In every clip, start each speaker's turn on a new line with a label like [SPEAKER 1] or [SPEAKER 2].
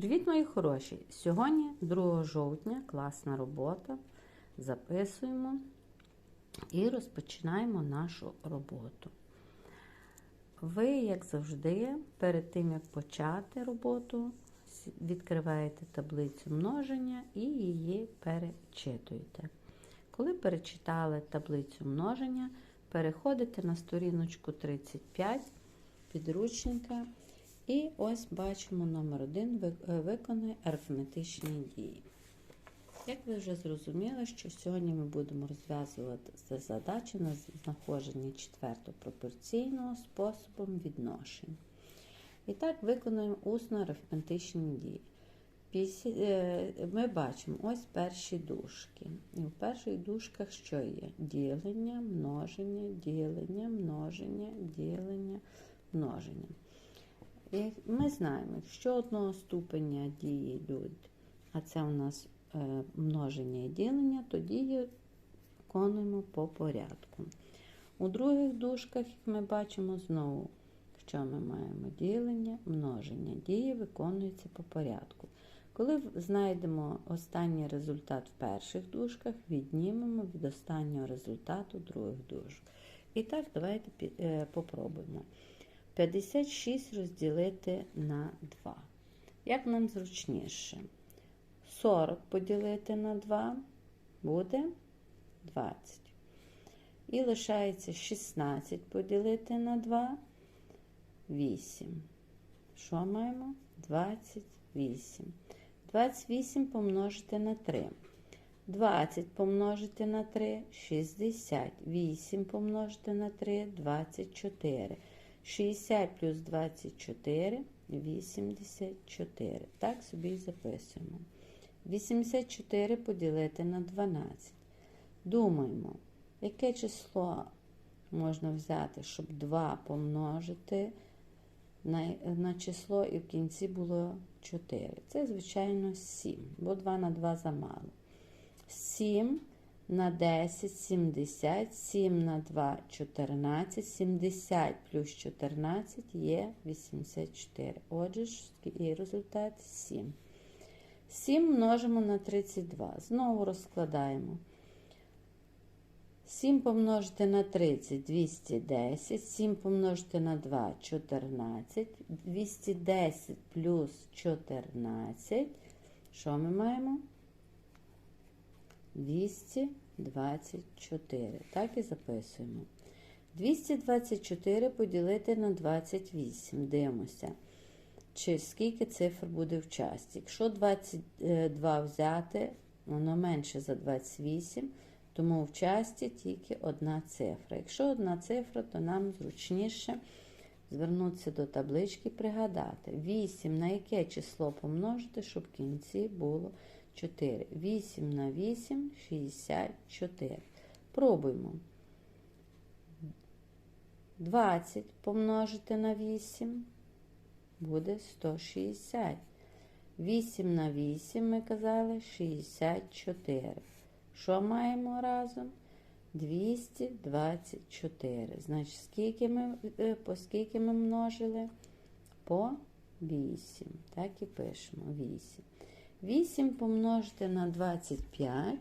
[SPEAKER 1] Привіт, мої хороші! Сьогодні 2 жовтня, класна робота. Записуємо і розпочинаємо нашу роботу. Ви, як завжди, перед тим, як почати роботу, відкриваєте таблицю множення і її перечитуєте. Коли перечитали таблицю множення, переходите на сторіночку 35 підручника. І ось бачимо номер 1 виконай арифметичні дії. Як ви вже зрозуміли, що сьогодні ми будемо розв'язувати задачі на знаходження четвертопропорційного способом відношень. І так, виконуємо усно арифметичні дії. Ми бачимо ось перші дужки. І в перших дужках що є? Ділення, множення, ділення, множення, ділення, множення. Ми знаємо, якщо одного ступеня дії йдуть, а це у нас е, множення і ділення, то дії виконуємо по порядку. У других дужках, як ми бачимо, знову, що ми маємо ділення, множення, дії виконуються по порядку. Коли знайдемо останній результат в перших дужках, віднімемо від останнього результату других дужок. І так, давайте е, попробуємо. 56 розділити на 2. Як нам зручніше? 40 поділити на 2 буде 20. І лишається 16 поділити на 2 8. Що маємо? 28. 28 помножити на 3. 20 помножити на 3 60. 8 помножити на 3 24. 60 плюс 24 84. Так собі і записуємо. 84 поділити на 12. Думаємо, яке число можна взяти, щоб 2 помножити на на число і в кінці було 4. Це, звичайно, 7, бо 2 на 2 замало. 7 на 10 70, 7 на 2 14, 70 плюс 14 є 84. Отже, і результат 7. 7 множимо на 32. Знову розкладаємо. 7 помножити на 30 210, 7 помножити на 2 14, 210 плюс 14. Що ми маємо? 224. Так і записуємо. 224 поділити на 28. Дивимося, чи скільки цифр буде в часті. Якщо 22 взяти, воно менше за 28, тому в часті тільки одна цифра. Якщо одна цифра, то нам зручніше звернутися до таблички і пригадати. 8 на яке число помножити, щоб в кінці було 4. 8 на 8 64. Пробуємо. 20 помножити на 8 буде 160. 8 на 8 ми казали 64. Що маємо разом? 224. Значить, скільки ми, е, по скільки ми множили? По 8. Так і пишемо 8. 8 помножити на 25.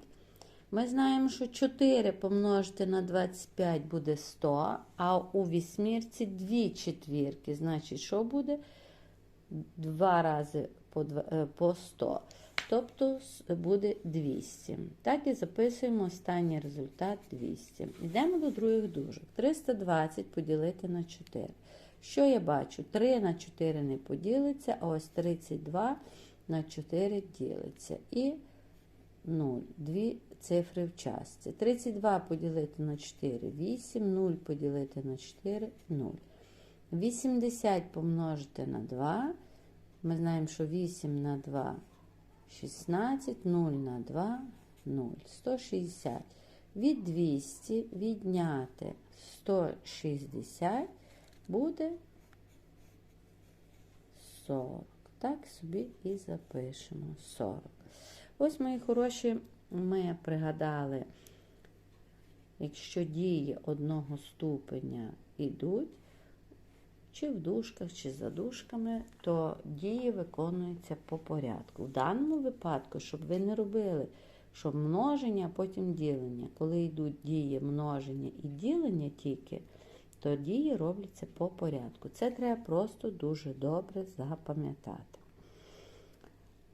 [SPEAKER 1] Ми знаємо, що 4 помножити на 25 буде 100, а у вісьмірці 2 четвірки. Значить, що буде? 2 рази по 100. Тобто буде 200. Так і записуємо останній результат 200. Йдемо до других дужок. 320 поділити на 4. Що я бачу? 3 на 4 не поділиться, а ось 32 на 4 ділиться. І 0. Дві цифри в частці. 32 поділити на 4 8, 0 поділити на 4 0. 80 помножити на 2. Ми знаємо, що 8 на 2 16, 0 на 2 0. 160. Від 200 відняти 160 буде 40. Так собі і запишемо 40. Ось, мої хороші, ми пригадали, якщо дії одного ступеня йдуть, чи в дужках, чи за дужками, то дії виконуються по порядку. В даному випадку, щоб ви не робили, щоб множення, а потім ділення. Коли йдуть дії множення і ділення тільки, то дії робляться по порядку. Це треба просто дуже добре запам'ятати.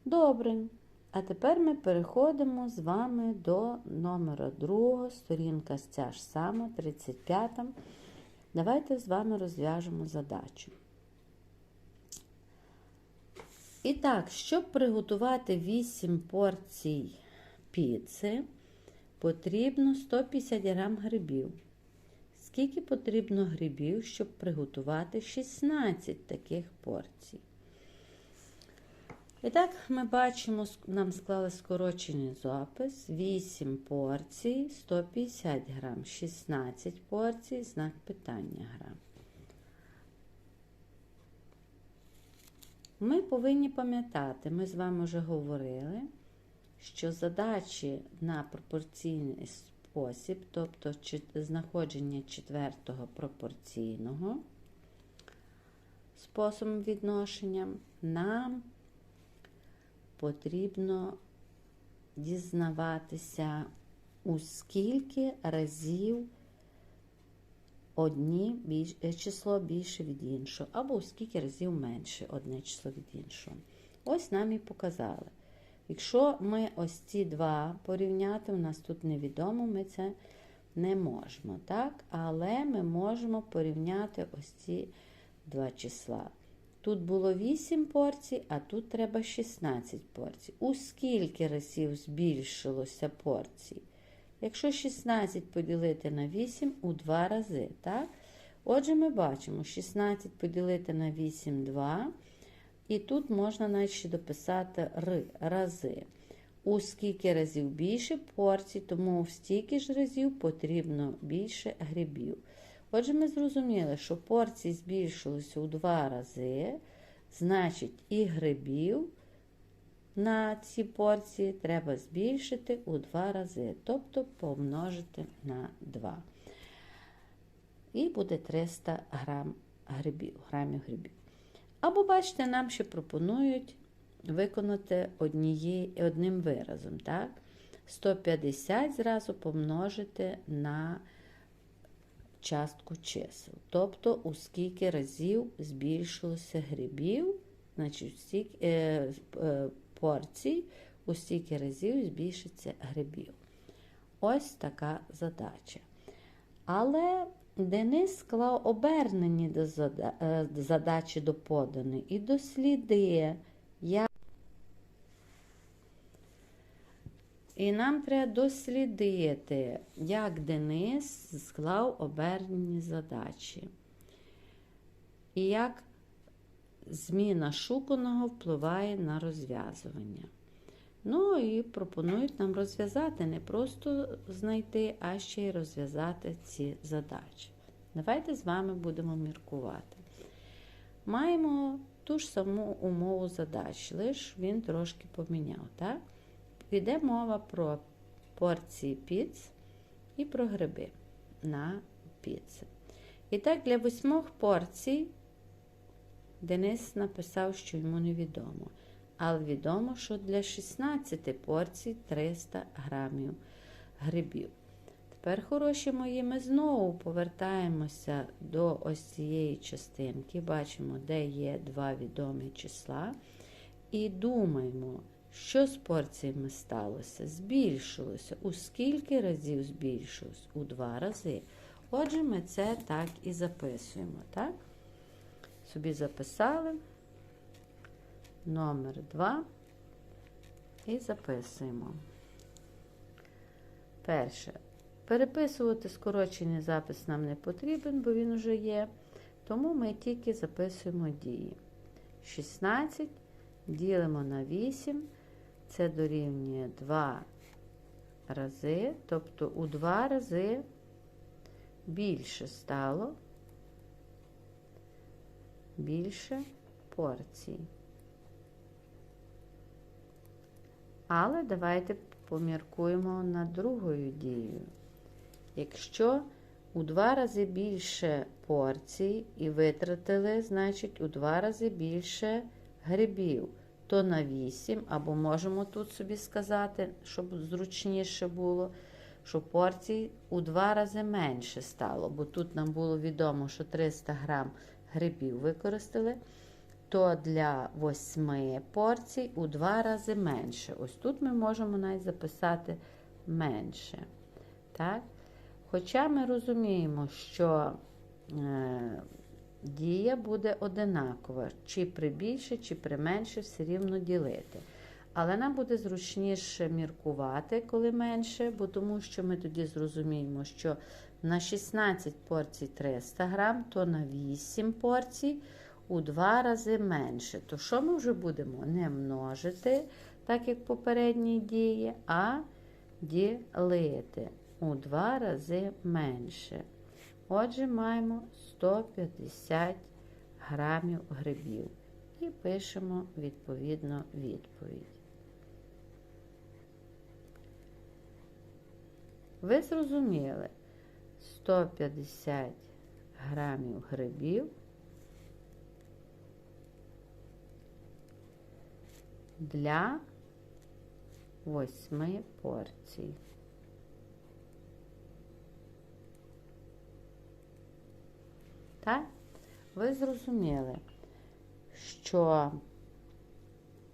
[SPEAKER 1] Добре. А тепер ми переходимо з вами до номера другого, сторінка ця ж сама, 35. Давайте з вами розв'яжемо задачу. І так, щоб приготувати 8 порцій піци, потрібно 150 грам грибів. Скільки потрібно грибів, щоб приготувати 16 таких порцій? І так, ми бачимо, нам склали скорочений запис. 8 порцій, 150 грам, 16 порцій, знак питання грам. Ми повинні пам'ятати, ми з вами вже говорили, що задачі на пропорційний спосіб, тобто знаходження четвертого пропорційного способом відношення, нам потрібно дізнаватися, у скільки разів одні число більше від іншого, або у скільки разів менше одне число від іншого. Ось нам і показали. Якщо ми ось ці два порівняти, у нас тут невідомо, ми це не можемо. так? Але ми можемо порівняти ось ці два числа. Тут було 8 порцій, а тут треба 16 порцій. У скільки разів збільшилося порцій? Якщо 16 поділити на 8 у 2 рази. так? Отже, ми бачимо 16 поділити на 8 2. І тут можна навіть дописати р, рази. У скільки разів більше порцій, тому в стільки ж разів потрібно більше грибів. Отже, ми зрозуміли, що порції збільшилися у два рази, значить, і грибів на ці порції треба збільшити у два рази, тобто помножити на 2. І буде 300 грам грибів, грамів грибів. Або, бачите, нам ще пропонують виконати одніє, одним виразом. так? 150 зразу помножити на частку чисел. Тобто, у скільки разів збільшилося грибів, значить, стільки, е, е, порцій, у стільки разів збільшиться грибів. Ось така задача. Але Денис склав обернені до задачі до поданої і досліди, як І нам треба дослідити, як Денис склав обернені задачі. І як зміна шуканого впливає на розв'язування. Ну і пропонують нам розв'язати, не просто знайти, а ще й розв'язати ці задачі. Давайте з вами будемо міркувати. Маємо ту ж саму умову задач, лише він трошки поміняв. так? Піде мова про порції піц і про гриби на піци. І так, для восьмох порцій Денис написав, що йому невідомо. Але відомо, що для 16 порцій 300 грамів грибів. Тепер, хороші мої, ми знову повертаємося до ось цієї частинки. Бачимо, де є два відомі числа. І думаємо. Що з порціями сталося? Збільшилося. У скільки разів збільшилось? У два рази. Отже, ми це так і записуємо. так? Собі записали номер 2 і записуємо. Перше. Переписувати скорочений запис нам не потрібен, бо він вже є. Тому ми тільки записуємо дії. 16 ділимо на 8. Це дорівнює 2 рази, тобто у 2 рази більше стало більше порцій. Але давайте поміркуємо над другою дією. Якщо у два рази більше порцій і витратили, значить, у два рази більше грибів. То на 8, або можемо тут собі сказати, щоб зручніше було, що порцій у два рази менше стало, бо тут нам було відомо, що 300 грам грибів використали, то для 8 порцій у два рази менше. Ось тут ми можемо навіть записати менше. Так? Хоча ми розуміємо, що е, дія буде одинакова, чи при більше, чи при менше, все рівно ділити. Але нам буде зручніше міркувати, коли менше, бо тому що ми тоді зрозуміємо, що на 16 порцій 300 грам, то на 8 порцій у 2 рази менше. То що ми вже будемо? Не множити, так як попередній дії, а ділити у 2 рази менше. Отже, маємо 150 грамів грибів. І пишемо відповідно відповідь. Ви зрозуміли 150 грамів грибів для 8 порцій. Так? Ви зрозуміли, що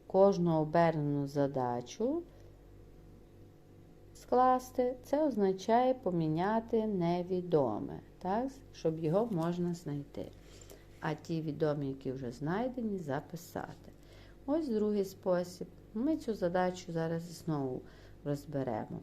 [SPEAKER 1] кожну обернену задачу скласти, це означає поміняти невідоме, так? щоб його можна знайти. А ті відомі, які вже знайдені, записати. Ось другий спосіб. Ми цю задачу зараз знову розберемо.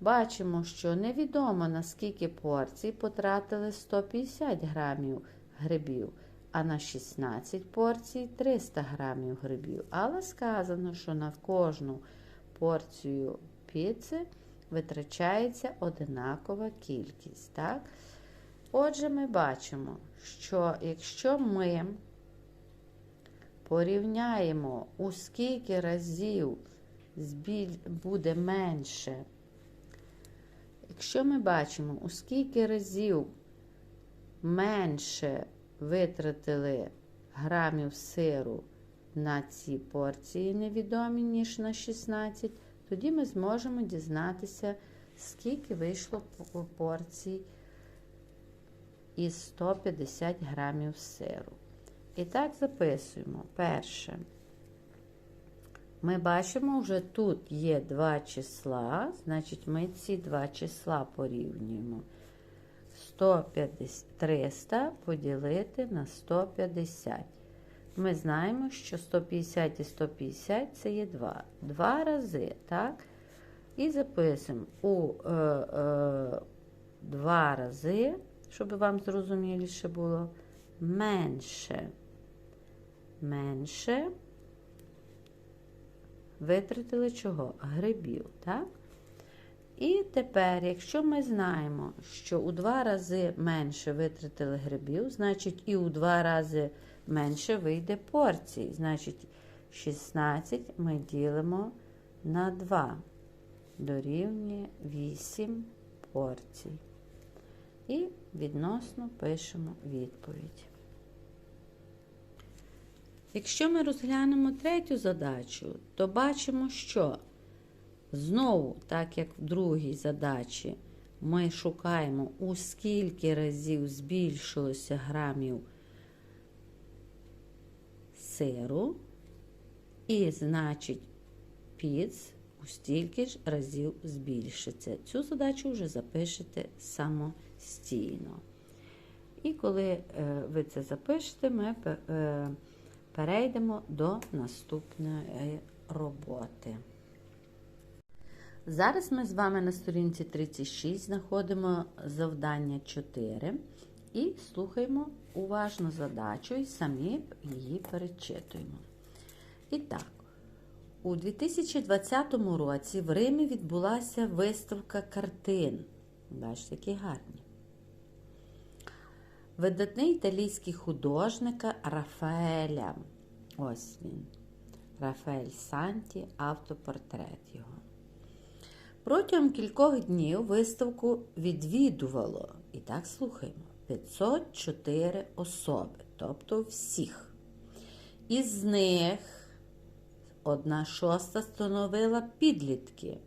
[SPEAKER 1] Бачимо, що невідомо наскільки порцій потратили 150 грамів грибів, а на 16 порцій 300 грамів грибів. Але сказано, що на кожну порцію піци витрачається одинакова кількість. Так? Отже, ми бачимо, що якщо ми порівняємо, у скільки разів буде менше, якщо ми бачимо, у скільки разів менше витратили грамів сиру на ці порції невідомі, ніж на 16, тоді ми зможемо дізнатися, скільки вийшло порцій із 150 грамів сиру. І так записуємо. Перше. Ми бачимо, вже тут є два числа, значить, ми ці два числа порівнюємо. 150, 300 поділити на 150. Ми знаємо, що 150 і 150 це є 2. Два рази, так? І записуємо у е, е, два рази, щоб вам зрозуміліше було, менше. Менше витратили чого? Грибів, так? І тепер, якщо ми знаємо, що у два рази менше витратили грибів, значить і у два рази менше вийде порцій. Значить, 16 ми ділимо на 2, дорівнює 8 порцій. І відносно пишемо відповідь. Якщо ми розглянемо третю задачу, то бачимо, що Знову, так як в другій задачі, ми шукаємо, у скільки разів збільшилося грамів сиру, і, значить, піц у стільки ж разів збільшиться. Цю задачу вже запишете самостійно. І коли е, ви це запишете, ми е, перейдемо до наступної роботи. Зараз ми з вами на сторінці 36 знаходимо завдання 4 і слухаємо уважно задачу і самі її перечитуємо. І так, у 2020 році в Римі відбулася виставка картин. Бачите, які гарні. Видатний італійський художник Рафаеля. Ось він. Рафаель Санті, автопортрет його. Протягом кількох днів виставку відвідувало, і так слухаємо, 504 особи, тобто всіх. Із них одна шоста становила підлітки,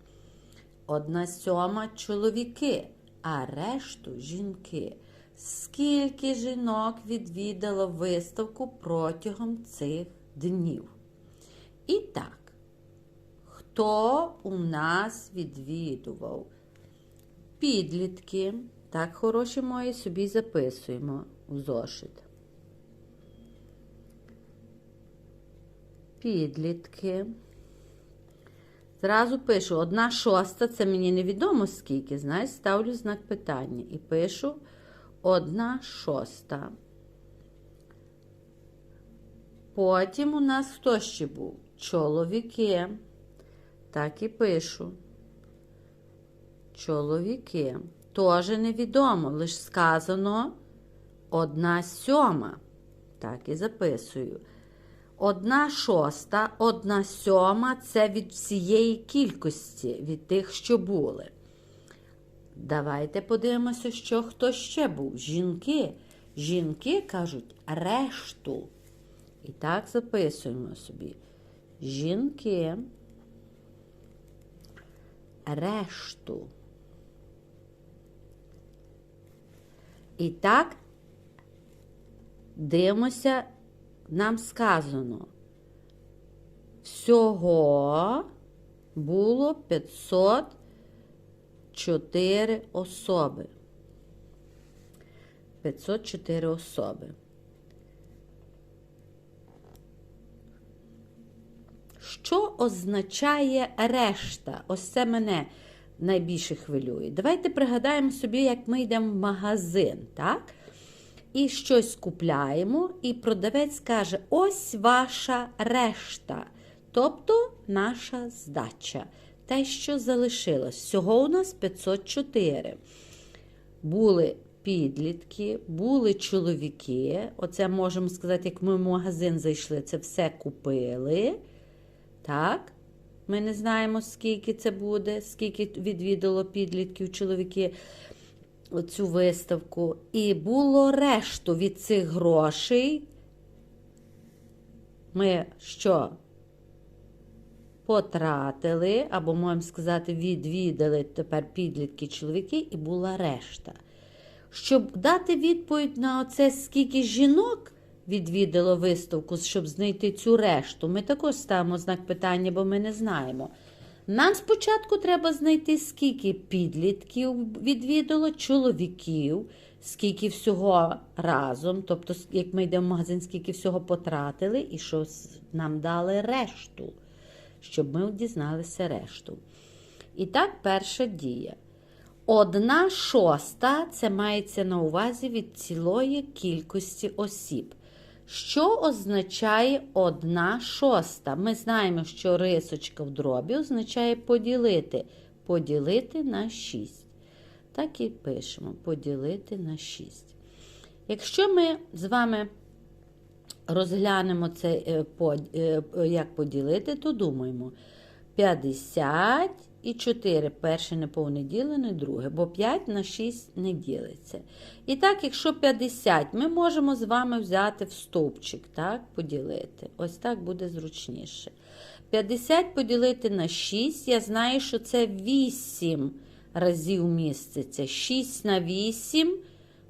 [SPEAKER 1] одна сьома чоловіки, а решту жінки. Скільки жінок відвідало виставку протягом цих днів? І так, хто у нас відвідував? Підлітки. Так, хороші мої, собі записуємо у зошит. Підлітки. Зразу пишу одна шоста, це мені невідомо скільки, знаєш, ставлю знак питання і пишу одна шоста. Потім у нас хто ще був? Чоловіки. Так і пишу. Чоловіки. Тоже невідомо, лише сказано одна сьома. Так і записую. Одна шоста, одна сьома це від всієї кількості, від тих, що були. Давайте подивимося, що хто ще був. Жінки. Жінки кажуть решту. І так записуємо собі. Жінки. Решту. І так дивимося, нам сказано. Всього було 504 особи. 504 особи. Що означає решта? Ось це мене найбільше хвилює. Давайте пригадаємо собі, як ми йдемо в магазин, так? І щось купляємо, і продавець каже: ось ваша решта, тобто наша здача. Те, що залишилось. Всього у нас 504. Були підлітки, були чоловіки. Оце можемо сказати, як ми в магазин зайшли, це все купили. Так? Ми не знаємо, скільки це буде, скільки відвідало підлітків чоловіки цю виставку. І було решту від цих грошей. Ми що? Потратили, або, можемо сказати, відвідали тепер підлітки чоловіки, і була решта. Щоб дати відповідь на це, скільки жінок відвідало виставку, щоб знайти цю решту, ми також ставимо знак питання, бо ми не знаємо. Нам спочатку треба знайти, скільки підлітків відвідало, чоловіків, скільки всього разом, тобто, як ми йдемо в магазин, скільки всього потратили, і що нам дали решту, щоб ми дізналися решту. І так, перша дія. Одна шоста це мається на увазі від цілої кількості осіб. Що означає одна шоста? Ми знаємо, що рисочка в дробі означає поділити. Поділити на 6. Так і пишемо: поділити на 6. Якщо ми з вами розглянемо це, як поділити, то думаємо 50 і 4 перше неповне ділене, друге, бо 5 на 6 не ділиться. І так, якщо 50, ми можемо з вами взяти в стовпчик, так, поділити. Ось так буде зручніше. 50 поділити на 6, я знаю, що це 8 разів міститься. 6 на 8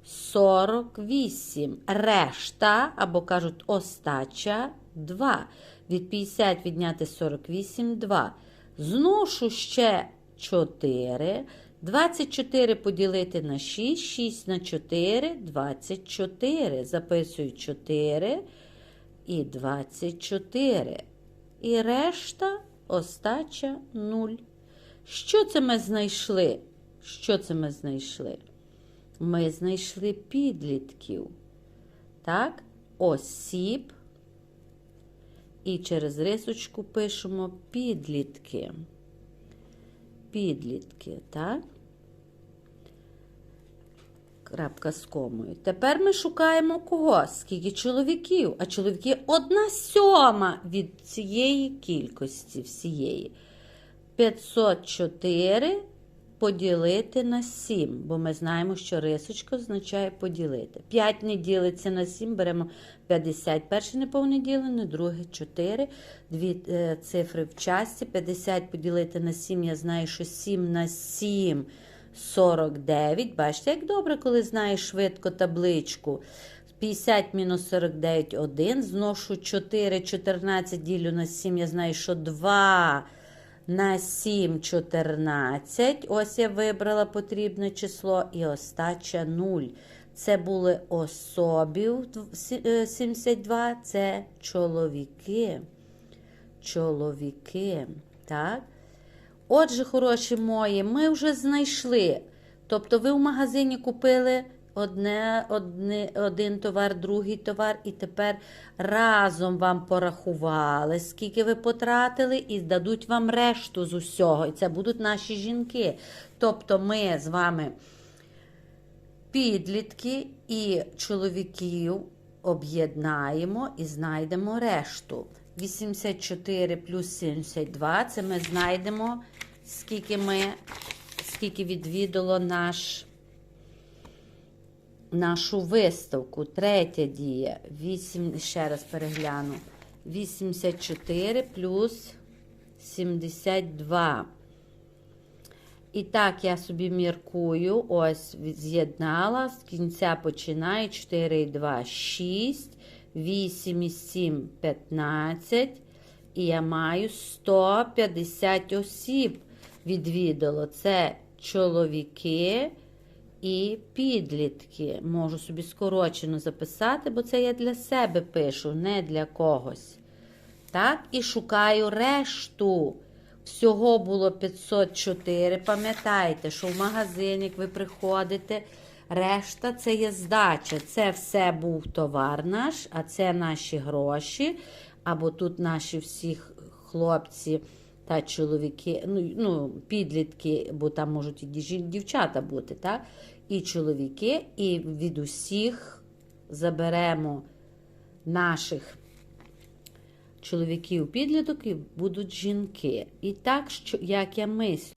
[SPEAKER 1] 48. Решта, або кажуть, остача 2. Від 50 відняти 48 2. Зношу ще 4. 24 поділити на 6, 6 на 4, 24. Записую 4 і 24. І решта остача 0. Що це ми знайшли? Що це ми знайшли? Ми знайшли підлітків. Так, осіб. І через рисочку пишемо підлітки. Підлітки, так? Крапка з комою. Тепер ми шукаємо кого? Скільки чоловіків? А чоловіки одна сьома від цієї кількості всієї. 504 поділити на 7, бо ми знаємо, що рисочка означає поділити. 5 не ділиться на 7, беремо 50. Перше неповне ділене, друге 4. Дві е, цифри в часті. 50 поділити на 7, я знаю, що 7 на 7 49. Бачите, як добре, коли знаєш швидко табличку. 50 мінус 49 1. Зношу 4, 14 ділю на 7. Я знаю, що 2 на 7 14. Ось я вибрала потрібне число. І остача 0. Це були особів 72, це чоловіки. Чоловіки. Так? Отже, хороші мої, ми вже знайшли. Тобто, ви в магазині купили одне, одне, один товар, другий товар, і тепер разом вам порахували, скільки ви потратили, і дадуть вам решту з усього. І це будуть наші жінки. Тобто, ми з вами підлітки і чоловіків об'єднаємо і знайдемо решту. 84 плюс 72, це ми знайдемо, скільки ми, скільки відвідало наш, нашу виставку. Третя дія. 8, ще раз перегляну. 84 плюс 72. І так, я собі міркую, ось з'єднала, з кінця починаю 4 і 2, 6. 8 і 7 – 15. І я маю 150 осіб відвідало. Це чоловіки і підлітки. Можу собі скорочено записати, бо це я для себе пишу, не для когось. Так, і шукаю решту. Всього було 504. Пам'ятайте, що в магазин, як ви приходите, Решта це є здача. Це все був товар наш, а це наші гроші. Або тут наші всі хлопці та чоловіки, ну, ну підлітки, бо там можуть і дівчата бути, так? і чоловіки, і від усіх заберемо наших чоловіків підліток і будуть жінки. І так, що, як я мислю.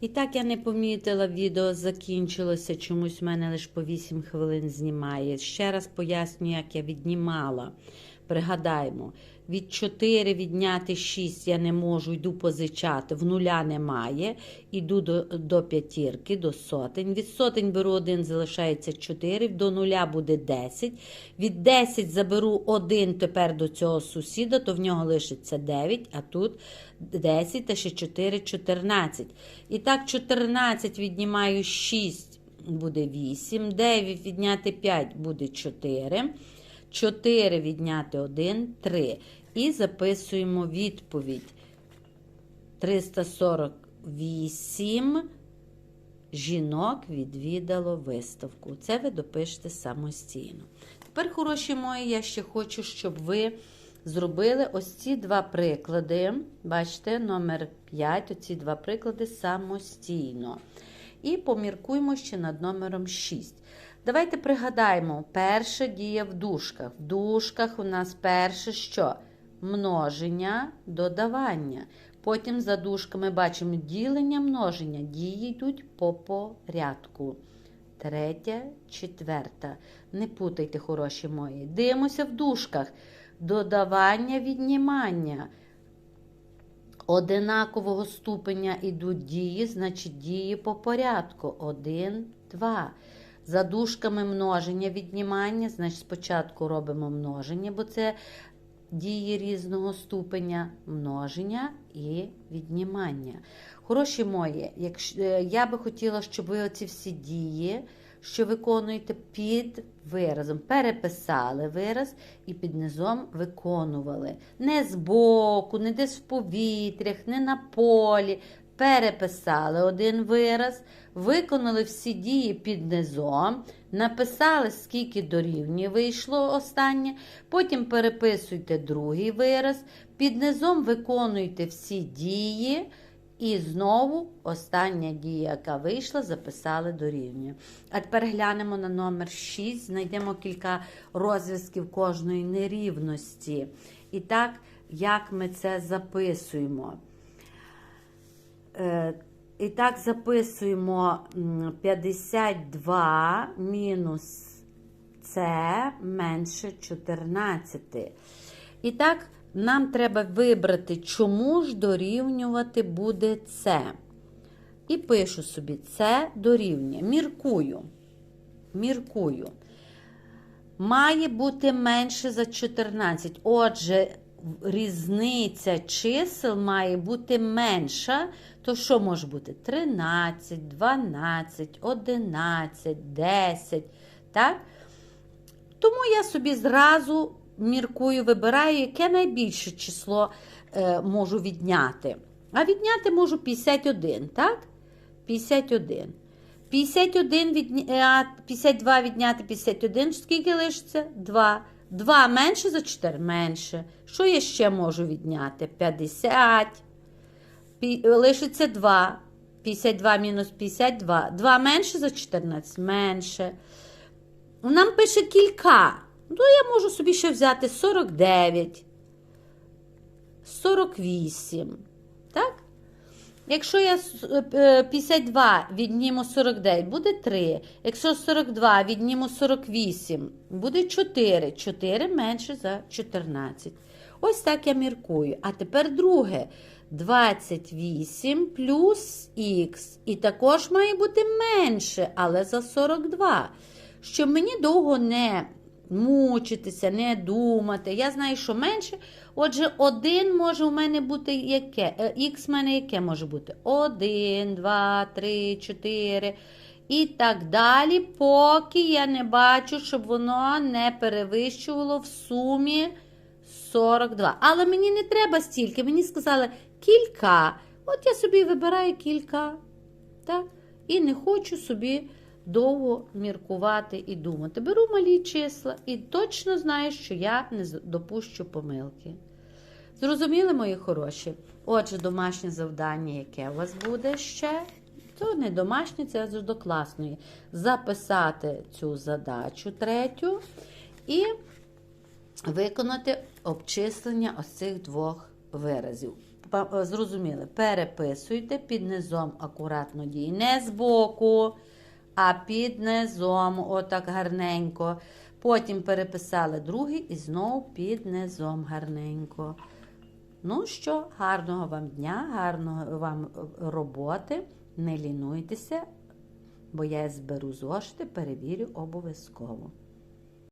[SPEAKER 1] І так я не помітила, відео закінчилося, чомусь в мене лише по 8 хвилин знімає. Ще раз поясню, як я віднімала. Пригадаємо, від 4 відняти 6 я не можу, йду позичати, в нуля немає. Йду до до п'ятірки, до сотень. Від сотень беру 1, залишається 4, до нуля буде 10. Від 10 заберу 1 тепер до цього сусіда, то в нього лишиться 9, а тут 10 та ще 4 14. І так, 14 віднімаю 6, буде 8. 9 відняти 5 буде 4. 4 відняти 1 3. І записуємо відповідь. 348 жінок відвідало виставку. Це ви допишете самостійно. Тепер, хороші мої, я ще хочу, щоб ви зробили ось ці два приклади. Бачите, номер 5, оці два приклади самостійно. І поміркуємо ще над номером 6. Давайте пригадаємо, перша дія в дужках. В дужках у нас перше що? Множення, додавання. Потім за дужками бачимо ділення, множення. Дії йдуть по порядку. Третя, четверта. Не путайте, хороші мої. Дивимося в дужках. Додавання, віднімання. Одинакового ступеня йдуть дії, значить дії по порядку. Один, два. За дужками множення віднімання, значить, спочатку робимо множення, бо це дії різного ступеня, множення і віднімання. Хороші мої, якщо, е, я би хотіла, щоб ви оці всі дії, що виконуєте під виразом, переписали вираз і під низом виконували. Не збоку, не десь в повітрях, не на полі. Переписали один вираз, виконали всі дії під низом, написали, скільки дорівнює вийшло останнє, потім переписуйте другий вираз, під низом виконуйте всі дії. І знову остання дія, яка вийшла, записали дорівнює. А тепер глянемо на номер 6, знайдемо кілька розв'язків кожної нерівності. І так, як ми це записуємо? Е, І так записуємо 52 мінус С менше 14. І так, нам треба вибрати, чому ж дорівнювати буде С. І пишу собі С дорівнює. Міркую. Міркую. Має бути менше за 14. Отже, різниця чисел має бути менша. То що може бути? 13, 12, 11, 10. Так? Тому я собі зразу міркую, вибираю, яке найбільше число е, можу відняти. А відняти можу 51, так? 51. 51 відня... 52 відняти 51. Скільки лишиться? 2. 2 менше за 4 менше. Що я ще можу відняти? 50. Пі- Лишиться 2. 52 мінус 52. 2 менше за 14 менше. Нам пише кілька. Ну, я можу собі ще взяти 49, 48. Так? Якщо я е, 52 відніму 49, буде 3. Якщо 42 відніму 48, буде 4. 4 менше за 14. Ось так я міркую. А тепер друге. 28 плюс х. І також має бути менше, але за 42. Щоб мені довго не мучитися, не думати. Я знаю, що менше. Отже, 1 може у мене бути яке? Е, Х в мене яке може бути? 1, 2, 3, 4. І так далі, поки я не бачу, щоб воно не перевищувало в сумі 42. Але мені не треба стільки. Мені сказали кілька. От я собі вибираю кілька. Так? І не хочу собі довго міркувати і думати. Беру малі числа і точно знаю, що я не допущу помилки. Зрозуміли, мої хороші? Отже, домашнє завдання, яке у вас буде ще? То не домашнє, це аж до класної. Записати цю задачу третю і виконати обчислення ось цих двох виразів. Е, Зрозуміли, переписуйте під низом акуратно дій. Не збоку, а під низом, отак гарненько. Потім переписали другий і знову під низом гарненько. Ну що, гарного вам дня, гарного вам е, роботи. Не лінуйтеся, бо я зберу зошити, перевірю обов'язково.